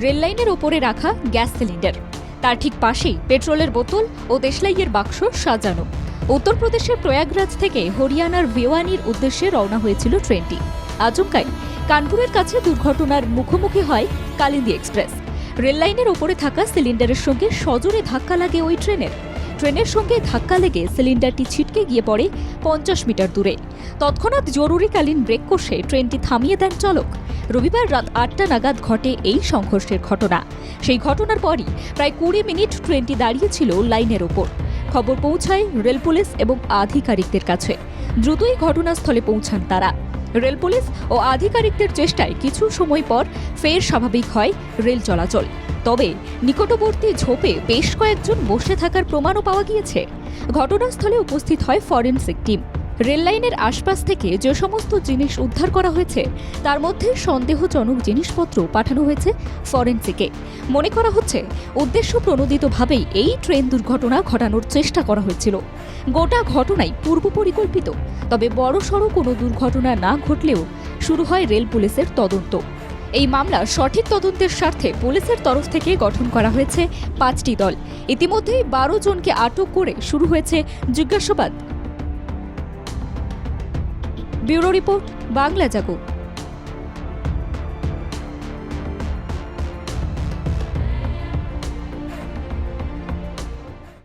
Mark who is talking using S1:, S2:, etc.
S1: Rail লাইনের ওপরে রাখা গ্যাস সিলিন্ডার। তার ঠিক পাশেই পেট্রোলের বোতল ও দেশলাইয়ের বাক্স সাজানো। উত্তরপ্রদেশের প্রয়াগরাজ থেকে হরিয়ানার ভেওয়ানির উদ্দেশ্যে রওনা হয়েছিল ট্রেনটি। আচমকাই কানপুরের কাছে দুর্ঘটনার মুখোমুখি হয় কালিন্দী এক্সপ্রেস। রেললাইনের ওপরে থাকা সিলিন্ডারের সঙ্গে সজোরে ধাক্কা লাগে ওই ট্রেনের। ট্রেনের সঙ্গে ধাক্কা লেগে সিলিন্ডারটি ছিটকে গিয়ে পড়ে পঞ্চাশ মিটার দূরে। তৎক্ষণাৎ জরুরিকালীন ব্রেক কষে ট্রেনটি থামিয়ে দেন চালক। রবিবার রাত আটটা নাগাদ ঘটে এই সংঘর্ষের ঘটনা। সেই ঘটনার পরই প্রায় কুড়ি মিনিট ট্রেনটি দাঁড়িয়েছিল লাইনের ওপর। খবর পৌঁছায় রেল পুলিশ এবং আধিকারিকদের কাছে। দ্রুতই ঘটনাস্থলে পৌঁছান তারা। রেল পুলিশ ও আধিকারিকদের চেষ্টায় কিছু সময় পর ফের স্বাভাবিক হয় রেল চলাচল। তবে নিকটবর্তী ঝোপে বেশ কয়েকজন বসে থাকার প্রমাণও পাওয়া গিয়েছে। ঘটনাস্থলে উপস্থিত হয় ফরেনসিক টিম। রেল লাইনের আশপাশ থেকে যে সমস্ত জিনিস উদ্ধার করা হয়েছে, তার মধ্যে সন্দেহজনক জিনিসপত্র পাঠানো হয়েছে ফরেনসিকে। মনে করা হচ্ছে, উদ্দেশ্য প্রণোদিতভাবেই এই ট্রেন দুর্ঘটনা ঘটানোর চেষ্টা করা হয়েছিল। গোটা ঘটনাই পূর্ব পরিকল্পিত, তবে বড়সড় কোনো দুর্ঘটনা না ঘটলেও শুরু হয় রেল পুলিশের তদন্ত। এই মামলা সঠিক তদন্তের স্বার্থে পুলিশের তরফ থেকে গঠন করা হয়েছে পাঁচটি দল। ইতিমধ্যেই বারো জনকে আটক করে শুরু হয়েছে জিজ্ঞাসাবাদ। Bureau report, Bangla Jago.